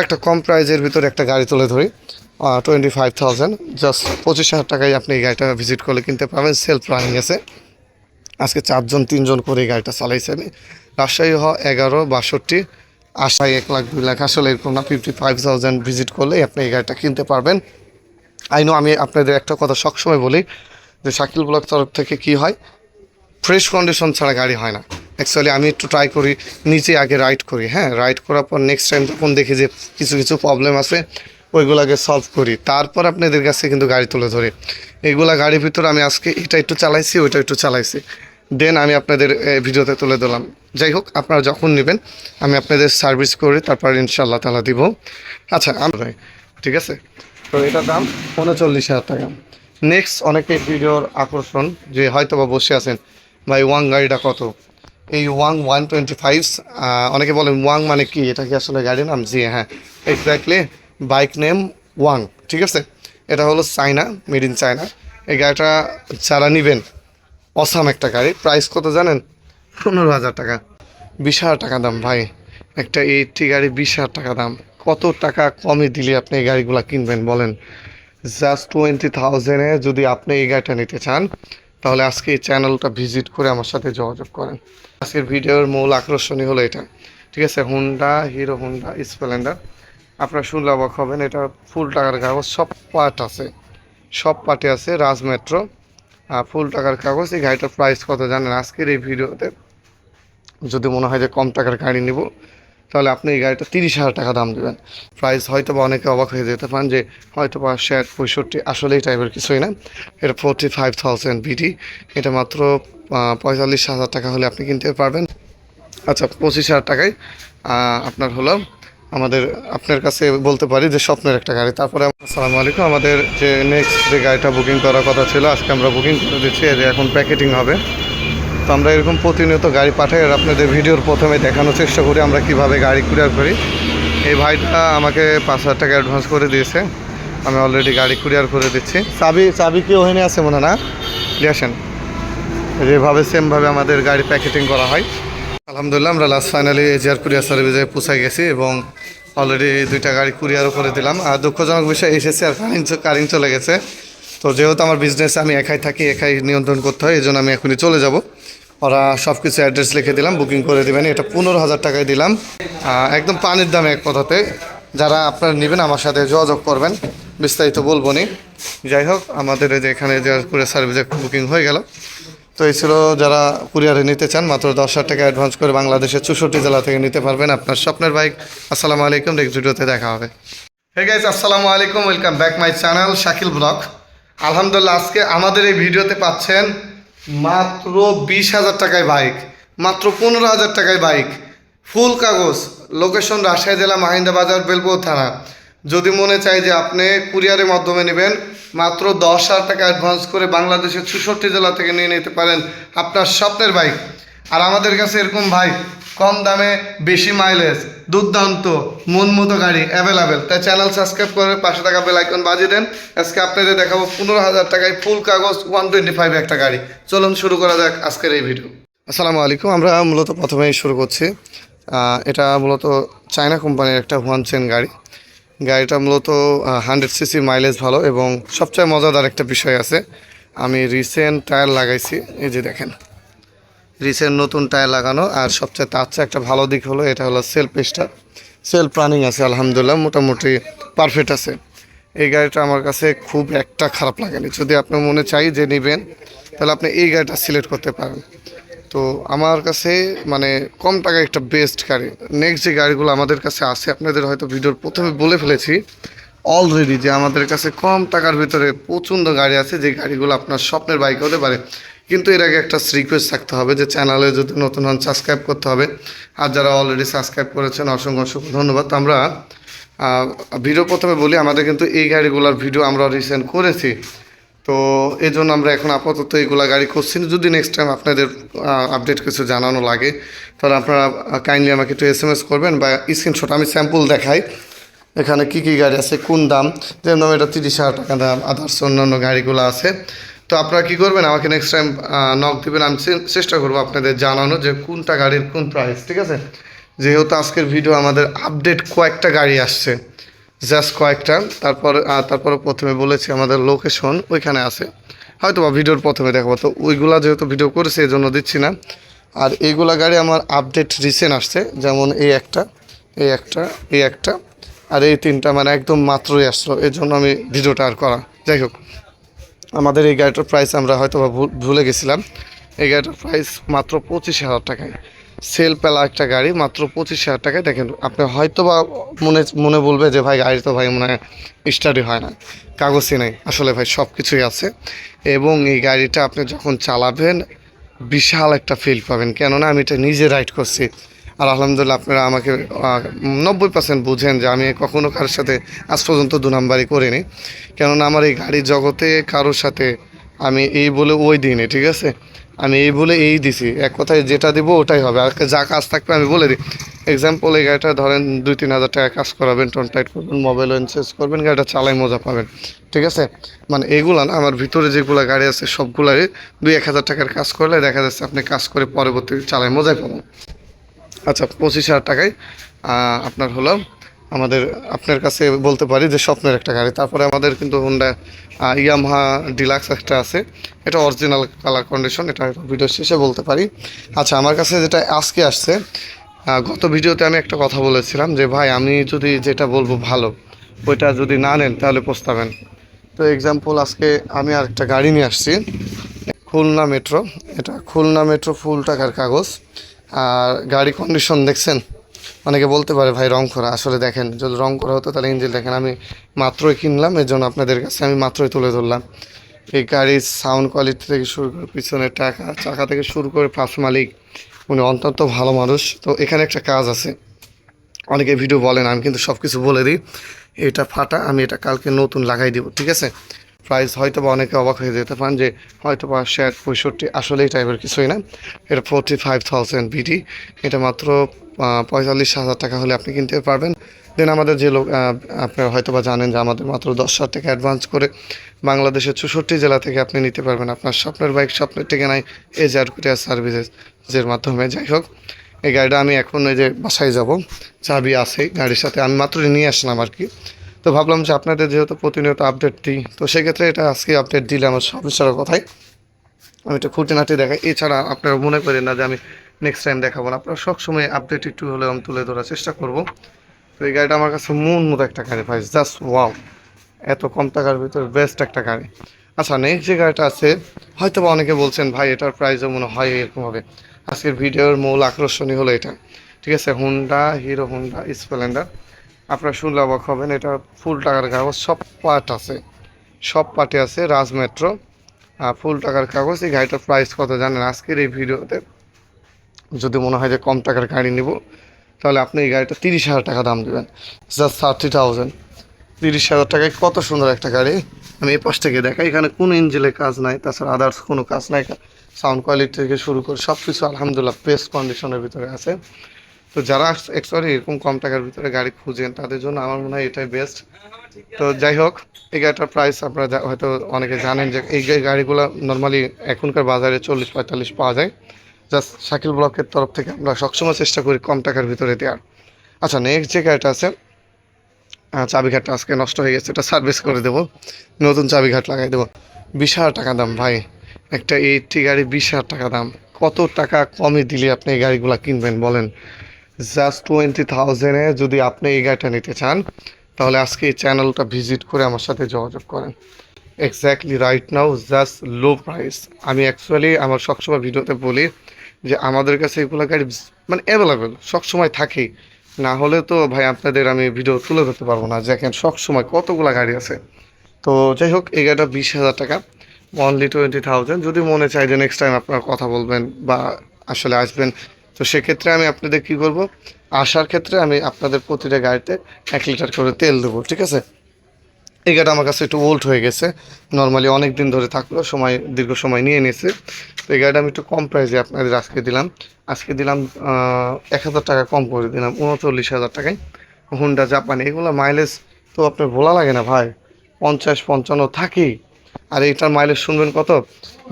একটা কম প্রাইজের ভিতরে একটা গাড়ি তুলে ধরি টোয়েন্টি ফাইভ থাউজেন্ড জাস্ট পঁচিশ হাজার টাকায় আপনি এই গাড়িটা ভিজিট করলে কিনতে পারবেন সেলফ রানিং আছে। আজকে চারজন, তিনজন করে এই গাড়িটা চালাইছে আমি। রাজশাহী হ, এগারো, বাষট্টি, আশায় এক লাখ, দুই লাখ, আসলে এরকম না ফিফটি ফাইভ থাউজেন্ড ভিজিট করলেই আপনি এই গাড়িটা কিনতে পারবেন। আইনো আমি আপনাদের একটা কথা সবসময় বলি, যে শাকিল ব্লক তরফ থেকে কি হয় ফ্রেশ কন্ডিশন ছাড়া গাড়ি হয় না। অ্যাকচুয়ালি আমি একটু ট্রাই করি নিজে আগে রাইড করি হ্যাঁ? রাইড করার পর নেক্সট টাইম তখন দেখি যে কিছু কিছু প্রবলেম আছে, ওইগুলাকে সলভ করি। তারপর আপনাদের কাছে কিন্তু গাড়ি তুলে ধরি। এইগুলা গাড়ির ভিতরে আমি আজকে এটা একটু চালাইছি, ওইটা একটু চালাইছি। দেন আমি আপনাদের ভিডিওতে তুলে দিলাম। যাই হোক, আপনারা যখন নেবেন, আমি আপনাদের সার্ভিস করে, তারপর ইনশাল্লাহ তালা দিব। আচ্ছা আমরা ঠিক আছে? তো এটার দাম উনচল্লিশ হাজার টাকা। নেক্সট অনেকে ভিডিওর আকর্ষণ যে হয়তো বা বসে আছেন, ভাই ওয়াং গাড়িটা কত? এই ওয়াং ওয়ান টোয়েন্টি ফাইভ অনেকে বলেন ওয়াং মানে কি? এটা কি আসলে গাড়ির নাম? জি হ্যাঁ। এক্স্যাক্টলি বাইক নেম ওয়াং, ঠিক আছে? এটা হলো চায়না মেড ইন চায়না। এই গাড়িটা যারা নেবেন, অসাম একটা গাড়ি। প্রাইস কত জানেন? পনেরো হাজার টাকা। বিশ হাজার টাকা দাম, ভাই। একটা এইটটি গাড়ি বিশ হাজার টাকা দাম। কত টাকা কমে দিলে আপনি এই গাড়িগুলো কিনবেন, বলেন? জাস্ট টোয়েন্টি থাউজেন্ডে যদি আপনি এই গাড়িটা নিতে চান তাহলে আজকে এই চ্যানেলটা ভিজিট করে আমার সাথে যোগাযোগ করেন। আজকের ভিডিওর মূল আকর্ষণই হলো এটা। ঠিক আছে? হুন্ডা হিরো হুন্ডা স্প্লেন্ডার আপনারা শুনলে অবাক হবেন, এটা ফুল টাকার কাগজ, সব পার্ট আছে। সব পার্টে আছে রাজ মেট্রো আর ফুল টাকার কাগজ, এই গাড়িটার প্রাইস কত জানেন? আজকের এই ভিডিওতে যদি মনে হয় যে কম টাকার গাড়ি নিব তাহলে আপনি এই গাড়িটা তিরিশ হাজার টাকা দাম দেবেন। প্রাইস হয়তো বা অনেকে অবাক হয়ে যেতে পারেন যে হয়তো বা ষাট, পঁয়ষট্টি আসলেই টাইপের কিছুই না। এটা ফোরটি ফাইভ থাউজেন্ড বিডি এটা মাত্র পঁয়তাল্লিশ হাজার টাকা হলে আপনি কিনতে পারবেন। আচ্ছা পঁচিশ হাজার টাকায় আপনার হলো আমাদের, আপনার কাছে বলতে পারি যে স্বপ্নের একটা গাড়ি। তারপরে আসসালামু আলাইকুম। আমাদের যে নেক্সট যে গাড়িটা বুকিং করার কথা ছিল, আজকে আমরা বুকিং করে দিচ্ছি। যে এখন প্যাকেটিং হবে। তো আমরা এরকম প্রতিনিয়ত গাড়ি পাঠাই আর আপনাদের ভিডিওর প্রথমে দেখানোর চেষ্টা করি আমরা কীভাবে গাড়ি কুরিয়ার করি। এই ভাইটা আমাকে পাঁচ হাজার টাকা অ্যাডভান্স করে দিয়েছে। আমি অলরেডি গাড়ি কুরিয়ার করে দিচ্ছি। চাবি চাবি কি ওখানে আছে মনে না? আসেন। যেভাবে সেমভাবে আমাদের গাড়ি প্যাকেটিং করা হয়। আলহামদুলিল্লাহ, আমরা লাস্ট ফাইনালি এজিআর কুরিয়ার সার্ভিসে পৌঁছে গেছি এবং অলরেডি দুইটা গাড়ি কুরিয়ারও করে দিলাম। আর দুঃখজনক বিষয়, এসেছে আর কারেন্ট কারেন্ট চলে গেছে। তো যেহেতু আমার বিজনেসে আমি একাই থাকি, একাই নিয়ন্ত্রণ করতে হয় এই জন্য আমি এখনই চলে যাব। ওরা সব কিছু অ্যাড্রেস লিখে দিলাম বুকিং করে দেবেন, এটা পনেরো হাজার টাকায় দিলাম। একদম পানির দামে এক কথাতে। যারা আপনারা নেবেন, আমার সাথে যোগাযোগ করবেন, বিস্তারিত বলব নি। যাই হোক, আমাদের যে এখানে যে কুরিয়ার সার্ভিসে বুকিং হয়ে গেল। তো এই ছিল যারা কুরিয়ারে নিতে চান, মাত্র দশ হাজার টাকা অ্যাডভান্স করে বাংলাদেশের চৌষট্টি জেলা থেকে নিতে পারবেন আপনার স্বপ্নের বাইক আসসালামু আলাইকুম নেক্সট ভিডিওতে দেখা হবে। হে গাইজ আসসালামু আলাইকুম welcome back my channel Shakil blog আলহামদুলিল্লাহ, আজকে আমাদের এই ভিডিওতে পাচ্ছেন মাত্র বিশ হাজার টাকায় বাইক, মাত্র পনেরো হাজার টাকায় বাইক, ফুল কাগজ, লোকেশন রাজশাহী জেলা মাহিন্দা বাজার বেলপুর থানা। যদি মনে চাই যে আপনি কুরিয়ারের মাধ্যমে নেবেন, মাত্র দশ হাজার টাকা অ্যাডভান্স করে বাংলাদেশের চৌষট্টি জেলা থেকে নিয়ে নিতে পারেন আপনার স্বপ্নের বাইক। আর আমাদের কাছে এরকম ভাই কম দামে বেশি মাইলেজ দুর্দান্ত মন মতো গাড়ি অ্যাভেলেবেল তাই চ্যানেল সাবস্ক্রাইব করে পাশে থাকা বেল আইকন বাজিয়ে দেন। আজকে আপনাদের দেখাবো পনেরো হাজার টাকায় ফুল কাগজ ওয়ান টোয়েন্টি ফাইভ একটা গাড়ি। চলুন শুরু করা যাক আজকের এই ভিডিও আসসালামু আলাইকুম, আমরা মূলত প্রথমেই শুরু করছি। এটা মূলত চায়না কোম্পানির একটা ওয়ান চেন গাড়ি। গাড়িটা মূলত হান্ড্রেড সিসি মাইলেজ ভালো এবং সবচেয়ে মজাদার একটা বিষয় আছে। আমি রিসেন্ট টায়ার লাগাইছি, এই যে দেখেন। রিসেন্ট নতুন টায়ার লাগানো, আর সবচেয়ে তার চেয়ে একটা ভালো দিক হলো, এটা হলো সেলফ স্টার সেলফ রানিং আছে, আলহামদুলিল্লাহ, মোটামুটি পারফেক্ট আছে। এই গাড়িটা আমার কাছে খুব একটা খারাপ লাগেনি। যদি আপনি মনে চাই যে নেবেন, তাহলে আপনি এই গাড়িটা সিলেক্ট করতে পারেন। তো আমার কাছে মানে কম টাকায় একটা বেস্ট গাড়ি। নেক্সট যে গাড়িগুলো আমাদের কাছে আছে, আপনাদের হয়তো ভিডিওর প্রথমে বলে ফেলেছি অলরেডি যে আমাদের কাছে কম টাকার ভিতরে প্রচণ্ড গাড়ি আছে, যে গাড়িগুলো আপনার স্বপ্নের বাইক হতে পারে। কিন্তু এর আগে একটা রিকোয়েস্ট থাকতে হবে যে চ্যানেলে যদি নতুন হন সাবস্ক্রাইব করতে হবে। আর যারা অলরেডি সাবস্ক্রাইব করেছেন, অসংখ্য অসংখ্য ধন্যবাদ। আমরা ভিডিও প্রথমে বলি, আমাদের কিন্তু এই গাড়িগুলোর ভিডিও আমরা রিসেন্ট করেছি। তো এই জন্য আমরা এখন আপাতত এইগুলা গাড়ি করছি যদি নেক্সট টাইম আপনাদের আপডেট কিছু জানানো লাগে, তাহলে আপনারা কাইন্ডলি আমাকে একটু এস এম এস করবেন বা স্ক্রিনশট আমি স্যাম্পল দেখাই। এখানে কি কি গাড়ি আছে, কোন দাম? যেমন এটা তিরিশ হাজার টাকা দাম। আদার্স অন্যান্য গাড়িগুলো আছে। তো আপনারা কি করবেন? আমাকে নেক্সট টাইম নক দেবেন। আমি চেষ্টা করব আপনাদের জানানো যে কোনটা গাড়ির কোন প্রাইস ঠিক আছে? যেহেতু আজকের ভিডিও আমাদের আপডেট কয়েকটা গাড়ি আসছে জাস্ট কয়েকটা। তারপর তারপরে প্রথমে বলেছি আমাদের লোকেশন ওইখানে আছে। হয়তো বা ভিডিওর প্রথমে দেখাবো। তো ওইগুলা যেহেতু ভিডিও করেছে এই জন্য দিচ্ছি না। আর এইগুলা গাড়ি আমার আপডেট রিসেন্ট আসছে, যেমন এই একটা এই একটা এই একটা। আর এই তিনটা মানে একদম মাত্রই আসলো। এর জন্য আমি ভিডিওটা আর করা যাই হোক। আমাদের এই গাড়িটার প্রাইস আমরা হয়তো ভুল- গেছিলাম। এই গাড়িটার প্রাইস মাত্র পঁচিশ হাজার টাকায়। সেল পেলা একটা গাড়ি মাত্র পঁচিশ হাজার টাকায়। দেখেন, আপনি হয়তো বা মনে মনে বলবে যে, ভাই গাড়ি তো ভাই মনে স্টাডি হয় না। কাগজই নেই। আসলে ভাই সব কিছুই আছে। এবং এই গাড়িটা আপনি যখন চালাবেন, বিশাল একটা ফিল পাবেন। কেননা আমি এটা নিজে রাইড করছি। আর আলহামদুলিল্লাহ আপনারা আমাকে নব্বই পার্সেন্ট বুঝেন যে আমি কখনও কারোর সাথে আজ পর্যন্ত দু নাম্বারই করিনি। কেননা আমার এই গাড়ির জগতে কারোর সাথে আমি এই বলে ওই দিইনি, ঠিক আছে? আমি এই বলে এই দিছি, এক কথায় যেটা দিব ওটাই হবে। আর যা কাজ থাকবে আমি বলে দিই। এক্সাম্পল এই গাড়িটা ধরেন দুই তিন হাজার টাকা কাজ করাবেন টোন টাইট করবেন মোবাইল ইনচেঞ্জ করবেন, গাড়িটা চালাই মজা পাবেন, ঠিক আছে? মানে এইগুলা না, আমার ভিতরে যেগুলো গাড়ি আছে সবগুলাই দুই এক হাজার টাকার কাজ করলে দেখা যাচ্ছে আপনি কাজ করে পরবর্তী চালাই মজাই পাবেন। আচ্ছা পঁচিশ হাজার টাকায় আপনার হলো আমাদের, আপনার কাছে বলতে পারি যে স্বপ্নের একটা গাড়ি। তারপরে আমাদের কিন্তু হোন্ডা ইয়ামাহা ডিলাক্স একটা আছে। এটা অরিজিনাল কালার কন্ডিশন এটা ভিডিও শেষে বলতে পারি। আচ্ছা আমার কাছে যেটা আজকে আসছে গত ভিডিওতে আমি একটা কথা বলেছিলাম যে, ভাই, আমি যদি যেটা বলব ভালো, ওইটা যদি না নেন, তাহলে পস্তাবেন। তো এক্সাম্পল আজকে আমি আরেকটা গাড়ি নিয়ে আসছি, খুলনা মেট্রো এটা খুলনা মেট্রো ফুল টাকার কাগজ। আর গাড়ি কন্ডিশন দেখছেন? অনেকে বলতে পারে, ভাই, রং করা আসলে দেখেন, যদি রং করা হতো, তাহলে ইঞ্জিন দেখেন, আমি মাত্রই কিনলাম এর জন্য আপনাদের কাছে আমি মাত্রই তুলে ধরলাম। এই গাড়ির সাউন্ড কোয়ালিটি থেকে শুরু করে পিছনের টাকা চাকা থেকে শুরু করে ফার্স্ট মালিক, উনি অন্তত ভালো মানুষ। তো এখানে একটা কাজ আছে। অনেকে ভিডিও বলেন, আমি কিন্তু সব কিছু বলে দিই। এটা ফাটা, আমি এটা কালকে নতুন লাগাই দিব, ঠিক আছে? প্রাইস হয়তো বা অনেকে অবাক হয়ে যেতে পারেন যে হয়তো বা ষাট, পঁয়ষট্টি আসলে এই টাইপের কিছুই না। এটা ফোরটি ফাইভ থাউজেন্ড বিডি এটা মাত্র পঁয়তাল্লিশ হাজার টাকা হলে আপনি কিনতে পারবেন। দেন আমাদের যে লোক আপনারা হয়তো বা জানেন যে আমাদের মাত্র দশ হাজার টাকা অ্যাডভান্স করে বাংলাদেশের চৌষট্টি জেলা থেকে আপনি নিতে পারবেন আপনার স্বপ্নের বাইক, স্বপ্নের ঠিকানায় এজ আর কুরিয়ার সার্ভিসেসের মাধ্যমে। যাই হোক, এই গাড়িটা আমি এখন এই যে বাসায় যাব। চাবি আছে, গাড়ির সাথে আমি মাত্র নিয়ে আসলাম আর কি। তো ভাবলাম যে আপনাদের যেহেতু প্রতিনিয়ত আপডেট দিই, তো সেক্ষেত্রে এটা আজকে আপডেট দিলে আমার সমস্যার কথাই। আমি এটা খুঁটিনাটি দেখাই। এছাড়া আপনারা মনে করেন না যে আমি নেক্সট টাইম দেখাবো না। আপনারা সবসময় আপডেট একটু হলে আমি তুলে ধরার চেষ্টা করব। তো এই গাড়িটা আমার কাছে মন মতো একটা গাড়ি ভাই জাস্ট ওয়াও এত কম টাকার ভিতরে বেস্ট একটা গাড়ি। আচ্ছা নেক্সট যে গাড়িটা আছে হয়তো বা অনেকে বলছেন, ভাই, এটার প্রাইসও মনে হয় এরকম হবে। আজকের ভিডিওর মূল আকর্ষণই হলো এটা। ঠিক আছে? হুন্ডা হিরো হুন্ডা স্প্লেন্ডার আপনারা শুনলে অবাক হবেন, এটা ফুল টাকার কাগজ, সব পার্ট আছে। সব পার্টে আছে রাজ মেট্রো। আর ফুল টাকার কাগজ, এই গাড়িটার প্রাইস কত জানেন? আজকের এই ভিডিওতে যদি মনে হয় যে কম টাকার গাড়ি নিব, তাহলে আপনি এই গাড়িটা তিরিশ হাজার টাকা দাম দেবেন। জাস্ট থার্টি থাউজেন্ড তিরিশ হাজার টাকায় কত সুন্দর একটা গাড়ি। আমি এই পাশ থেকে দেখাই, এখানে কোনো ইঞ্জিনের কাজ নাই, তাছাড়া আদার্স কোনো কাজ নাই। সাউন্ড কোয়ালিটি থেকে শুরু করে সব কিছু আলহামদুলিল্লাহ বেস্ট কন্ডিশনের ভিতরে আছে। তো যারা অ্যাকচুয়ালি এরকম কম টাকার ভিতরে গাড়ি খুঁজেন, তাদের জন্য আমার মনে হয় এটাই বেস্ট তো যাই হোক, এই গাড়িটার প্রাইস আপনারা হয়তো অনেকে জানেন যে এই গাড়িগুলো নর্মালি এখনকার বাজারে চল্লিশ, পঁয়তাল্লিশ পাওয়া যায়। জাস্ট শাকিল ব্লকের তরফ থেকে আমরা সবসময় চেষ্টা করি কম টাকার ভিতরে দেওয়ার। আচ্ছা নেক্সট যে গাড়িটা আছে চাবিঘাটটা আজকে নষ্ট হয়ে গেছে, এটা সার্ভিস করে দেবো। নতুন চাবিঘাট লাগাই দেবো। বিশ হাজার টাকা দাম, ভাই। একটা এইটটি গাড়ি বিশ হাজার টাকা দাম। কত টাকা কমে দিলে আপনি এই গাড়িগুলো কিনবেন, বলেন? জাস্ট টোয়েন্টি থাউজেন্ডে যদি আপনি এই গাড়িটা নিতে চান, তাহলে আজকে এই চ্যানেলটা ভিজিট করে আমার সাথে যোগাযোগ করেন। Exactly right now just low price আমি অ্যাকচুয়ালি আমার সবসময় ভিডিওতে বলি যে আমাদের কাছে এগুলো গাড়ি মানে অ্যাভেলেবেল সবসময় থাকেই। না হলে তো ভাই আপনাদের আমি ভিডিও তুলে ধরতে পারব না। দেখেন সবসময় কতগুলো গাড়ি আছে। তো যাই হোক, এই গাড়িটা বিশ হাজার টাকা। অনলি টোয়েন্টি থাউজেন্ড যদি মনে চাই যে নেক্সট টাইম আপনারা কথা বলবেন বা আসলে আসবেন তো সেক্ষেত্রে আমি আপনাদের কী করব? আসার ক্ষেত্রে আমি আপনাদের প্রতিটা গাড়িতে এক লিটার করে তেল দেবো, ঠিক আছে? এই গাড়িটা আমার কাছে একটু ওল্ড হয়ে গেছে। নর্মালি অনেক দিন ধরে থাকল, সময়, দীর্ঘ সময় নিয়ে নিয়েছে। তো এই গাড়িটা আমি একটু কম প্রাইসে আপনাদের আজকে দিলাম। আজকে দিলাম এক হাজার টাকা কম করে দিলাম, উনচল্লিশ হাজার টাকায়। হুন্ডা জাপানি এগুলো মাইলেজ তো আপনার ভোলা লাগে না ভাই। পঞ্চাশ, পঞ্চান্ন থাকেই। আর এটার মাইলেজ শুনবেন কত?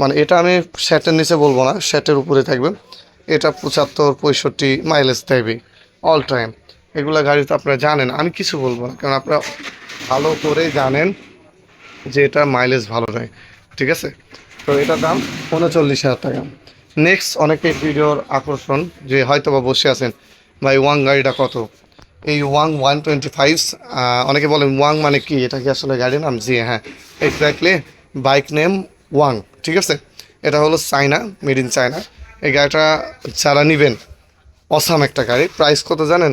মানে এটা আমি শ্যাটের নিচে বলব না শ্যাটের উপরে থাকবে। এটা পঁচাত্তর, পঁয়ষট্টি মাইলেজ দেবে অল টাইম এগুলা গাড়ি তো আপনারা জানেন, আমি কিছু বলব না, কারণ আপনারা ভালো করে জানেন যে এটা মাইলেজ ভালো দেয় ঠিক আছে? তো এটার দাম উনচল্লিশ হাজার টাকা। নেক্সট অনেকে ভিডিওর আকর্ষণ যে হয়তো বা বসে আছেন, ভাই ওয়াং গাড়িটা কত? এই ওয়াং ওয়ান টোয়েন্টি ফাইভ অনেকে বলেন ওয়াং মানে কি? এটা কি আসলে গাড়ির নাম? জি হ্যাঁ এক্স্যাক্টলি বাইক নেম ওয়াং ঠিক আছে? এটা হলো চায়না মেড ইন চায়না এই গাড়িটা যারা নেবেন, অসাম একটা গাড়ি। প্রাইস কত জানেন?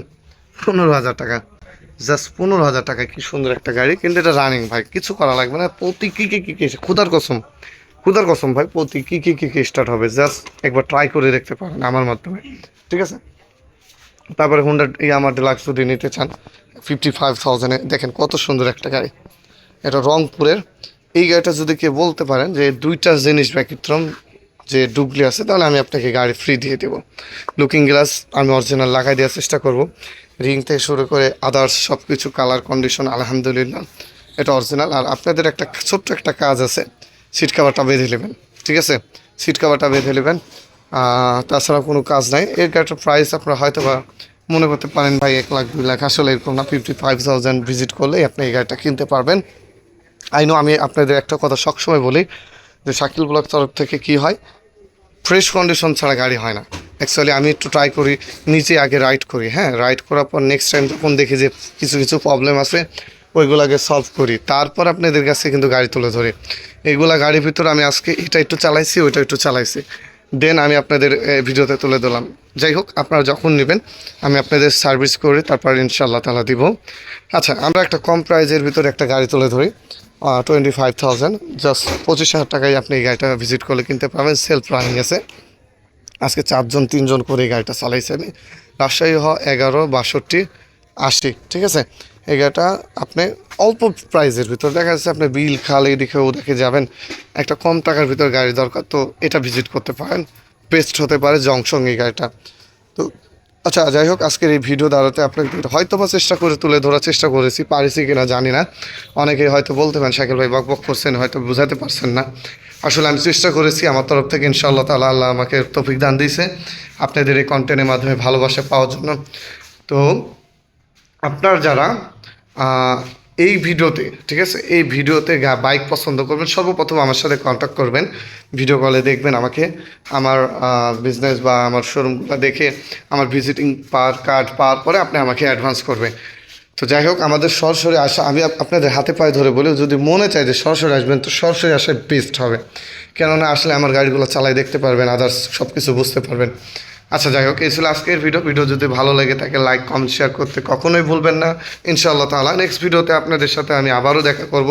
পনেরো হাজার টাকা। জাস্ট পনেরো হাজার টাকা, কি সুন্দর একটা গাড়ি। কিন্তু এটা রানিং ভাই, কিছু করা লাগবে না। প্রতি কী কী কী কী ক্ষুদার কসম। ক্ষুদার কসম ভাই, প্রতি কী কী কী কী স্টার্ট হবে। জাস্ট একবার ট্রাই করে দেখতে পারেন আমার মাধ্যমে। ঠিক আছে? তারপরে হুন্ডা এই আমার ডিলাক্স যদি নিতে চান ফিফটি ফাইভ থাউজেন্ডে দেখেন কত সুন্দর একটা গাড়ি। এটা রংপুরের। এই গাড়িটা যদি কেউ বলতে পারেন যে দুইটা জিনিস ব্যতিক্রম যে ডুবলি আছে, তাহলে আমি আপনাকে গাড়ি ফ্রি দিয়ে দেবো। লুকিং গ্লাস আমি অরিজিনাল লাগাই দেওয়ার চেষ্টা করব। রিং থেকে শুরু করে আদার্স সব কিছু কালার কন্ডিশন আলহামদুলিল্লাহ, এটা অরিজিনাল আর আপনাদের একটা ছোট্ট একটা কাজ আছে সিট কাভারটা বেঁধে নেবেন, ঠিক আছে? সিট কাভারটা বেঁধে নেবেন। তাছাড়া কোনো কাজ নাই। এর গাড়িটার প্রাইস আপনারা হয়তো বা মনে করতে পারেন, ভাই, এক লাখ, দুই লাখ, আসলে এরকম না ফিফটি ফাইভ থাউজেন্ড ভিজিট করলেই আপনি এই গাড়িটা কিনতে পারবেন। আইনো আমি আপনাদের একটা কথা সবসময় বলি যে, শাকিল ব্লক তরফ থেকে কি হয়? ফ্রেশ কন্ডিশন ছাড়া গাড়ি হয় না। অ্যাকচুয়ালি আমি একটু ট্রাই করি নিচে আগে রাইড করি হ্যাঁ? রাইড করার পর নেক্সট টাইম যখন দেখি যে কিছু কিছু প্রবলেম আছে ওইগুলো আগে সলভ করি। তারপর আপনাদের কাছে কিন্তু গাড়ি তুলে ধরি। এইগুলা গাড়ির ভিতরে আমি আজকে এটা একটু চালাইছি, ওইটা একটু চালাইছি। দেন আমি আপনাদের ভিডিওতে তুলে দিলাম যাই হোক, আপনারা যখন নেবেন, আমি আপনাদের সার্ভিস করে তারপর ইনশাল্লাহ তালা দিব। আচ্ছা আমরা একটা কম প্রাইজের ভিতরে একটা গাড়ি তুলে ধরি। টোয়েন্টি ফাইভ থাউজেন্ড জাস্ট পঁচিশ হাজার টাকায় আপনি এই গাড়িটা ভিজিট করলে কিনতে পারবেন। সেলফ রানিং আছে। আজকে চারজন, তিনজন করে এই গাড়িটা চালাইছি আমি রাজশাহী হ, এগারো, বাষট্টি, আশি, ঠিক আছে? এই গাড়িটা আপনি অল্প প্রাইজের ভিতর। দেখা যাচ্ছে আপনি বিল, খাল এদিকে ওদিকে যাবেন। একটা কম টাকার ভিতর গাড়ি দরকার, তো এটা ভিজিট করতে পারেন। বেস্ট হতে পারে জংশন এই গাড়িটা। তো আচ্ছা যাই হোক, আজকের এই ভিডিও দাঁড়াতে আপনাকে হয়তো বা চেষ্টা করে তুলে ধরার চেষ্টা করেছি, পারিছি কিনা জানি না। অনেকে হয়তো বলতে পারেন, শাকিল ভাই বকবক বক করছেন হয়তো বুঝাতে পারছেন না। আসলে আমি চেষ্টা করেছি, আমার তরফ থেকে ইনশাআল্লাহ তালা আল্লাহ আমাকে তফিক দান দিয়েছে। আপনাদের এই কন্টেন্টের মাধ্যমে ভালোবাসা পাওয়ার জন্য। তো আপনার যারা এই ভিডিওতে, ঠিক আছে? এই ভিডিওতে বাইক পছন্দ করবেন, সর্বপ্রথম আমার সাথে কন্ট্যাক্ট করবেন। ভিডিও কলে দেখবেন আমাকে, আমার বিজনেস বা আমার শোরুমগুলো দেখে আমার ভিজিটিং পাওয়ার কার্ড পাওয়ার পরে আপনি আমাকে অ্যাডভান্স করবেন। তো যাই হোক, আমাদের সরাসরি আসা, আমি আপনাদের হাতে পায়ে ধরে বলি, যদি মনে চায় যে সরাসরি আসবেন, তো সরাসরি আসায় বেস্ট হবে। কেননা আসলে আমার গাড়িগুলো চালাই দেখতে পারবেন আদার্স সব কিছু বুঝতে পারবেন। আচ্ছা যাই হোক, এই ছিল আজকের ভিডিও ভিডিও যদি ভালো লেগে থাকে লাইক কমেন্ট শেয়ার করতে কখনোই ভুলবেন না। ইনশাআল্লাহ তাআলা নেক্সট ভিডিওতে আপনাদের সাথে আমি আবারও দেখা করব।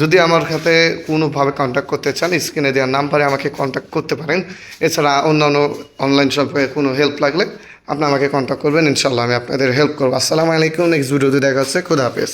যদি আমার সাথে কোনোভাবে কন্ট্যাক্ট করতে চান স্ক্রিনে দেওয়ার নাম্বারে আমাকে কন্ট্যাক্ট করতে পারেন। এছাড়া অন্যান্য অনলাইন শপে কোনো হেল্প লাগলে আপনি আমাকে কন্ট্যাক্ট করবেন। ইনশাআল্লাহ আমি আপনাদের হেল্প করব। আসসালামু আলাইকুম নেক্সট ভিডিওতে দেখা হচ্ছে। খুদা হাফেজ।